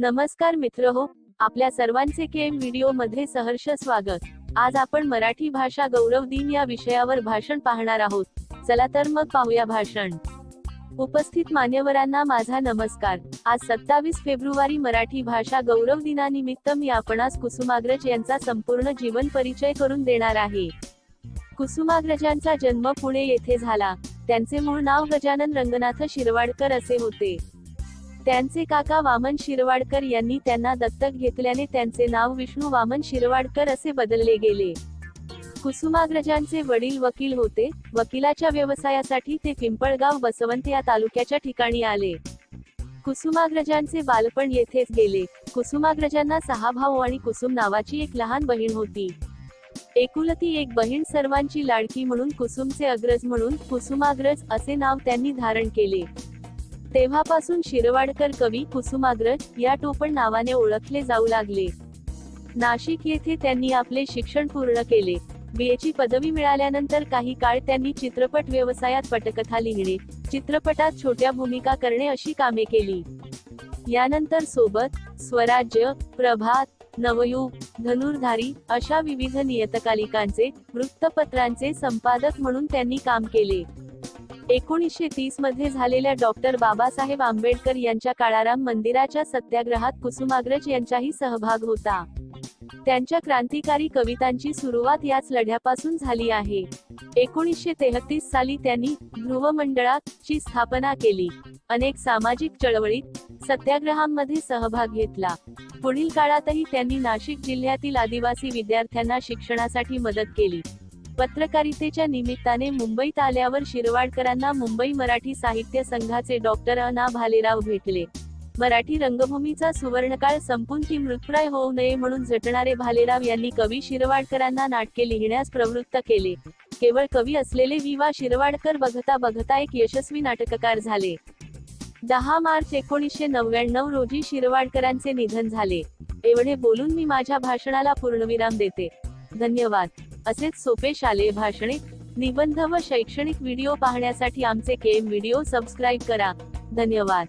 नमस्कार मित्र हो आपल्या सर्वांचे केम व्हिडिओमध्ये सहर्ष स्वागत. आज आपण मराठी भाषा गौरव दिन या विषयावर भाषण पाहणार आहोत. चला तर मग पाहूया भाषण. उपस्थित मान्यवरांना माझा नमस्कार. आज सत्तावीस फेब्रुवारी मराठी भाषा गौरव दिनानिमित्त मी आपणास कुसुमाग्रज यांचा संपूर्ण जीवन परिचय करून देणार आहे. कुसुमाग्रजांचा जन्म पुणे येथे झाला. त्यांचे मूळ नाव गजानन रंगनाथ शिरवाडकर असे होते. त्यांचे काका वामन शिरवाडकर यांनी त्यांना दत्तक घेतल्याने त्यांचे नाव विष्णू वामन शिरवाडकर असे बदलले गेले. कुसुमाग्रजांचे वडील वकील होते. वकिलाच्या व्यवसायासाठी ते पिंपळगाव बसवंत या तालुक्याच्या ठिकाणी आले. कुसुमाग्रजांचे बालपण येथेच गेले. कुसुमाग्रजांना सहा भाऊ आणि कुसुम नावाची एक लहान बहीण होती. एकुलती एक बहीण सर्वांची लाडकी म्हणून कुसुमचे अग्रज म्हणून कुसुमाग्रज असे नाव त्यांनी धारण केले. तेव्हापासून शिरवाडकर कवी कुसुमाग्रज या टोपण नावाने ओळखले जाऊ लागले. नाशिक येथे त्यांनी आपले शिक्षण पूर्ण केले. बीएची पदवी मिळाल्यानंतर काही काळ त्यांनी चित्रपट व्यवसायात पटकथा लिहिणे चित्रपटात छोट्या भूमिका करणे अशी कामे केली. यानंतर सोबत स्वराज्य प्रभात नवयुग धनुर्धारी अशा विविध नियतकालिकांचे वृत्तपत्रांचे संपादक म्हणून त्यांनी काम केले. एकोणीसशे तीसमध्ये झालेल्या डॉक्टर बाबासाहेब आंबेडकर यांच्या काळाराम मंदिराच्या सत्याग्रहात कुसुमाग्रज यांचाही सहभाग होता. त्यांच्या क्रांतिकारी कवितांची सुरुवात याच लढ्यापासून झाली आहे. एकोणीसशे तेहतीस साली त्यांनी ध्रुव मंडळात ची स्थापना केली. अनेक सामाजिक चळवळीत सत्याग्रहांमध्ये सहभाग घेतला. पुढील काळातही त्यांनी नाशिक जिल्ह्यातील आदिवासी विद्यार्थ्यांना शिक्षणासाठी मदत केली. पत्रकारितेच्या निमित्ताने मुंबईत आल्यावर शिरवाडकरांना मुंबई मराठी साहित्य संघाचे डॉक्टर अना भालेराव भेटले. मराठी रंगभूमीचा सुवर्णकाळ संपून ती मृतप्राय होऊ नये म्हणून झटणारे भालेराव यांनी कवी शिरवाडकरांना नाटके लिहिण्यास प्रवृत्त केले. केवळ कवी असलेले विवा शिरवाडकर बघता बघता एक यशस्वी नाटककार झाले. दहा मार्च एकोणीसशे नव्याण्णव रोजी शिरवाडकरांचे निधन झाले. एवढे बोलून मी माझ्या भाषणाला पूर्णविराम देते. धन्यवाद. असेच सोपे शालेय भाषणे निबंध व शैक्षणिक व्हिडिओ पाहण्यासाठी आमचे केम व्हिडिओ सबस्क्राईब करा. धन्यवाद.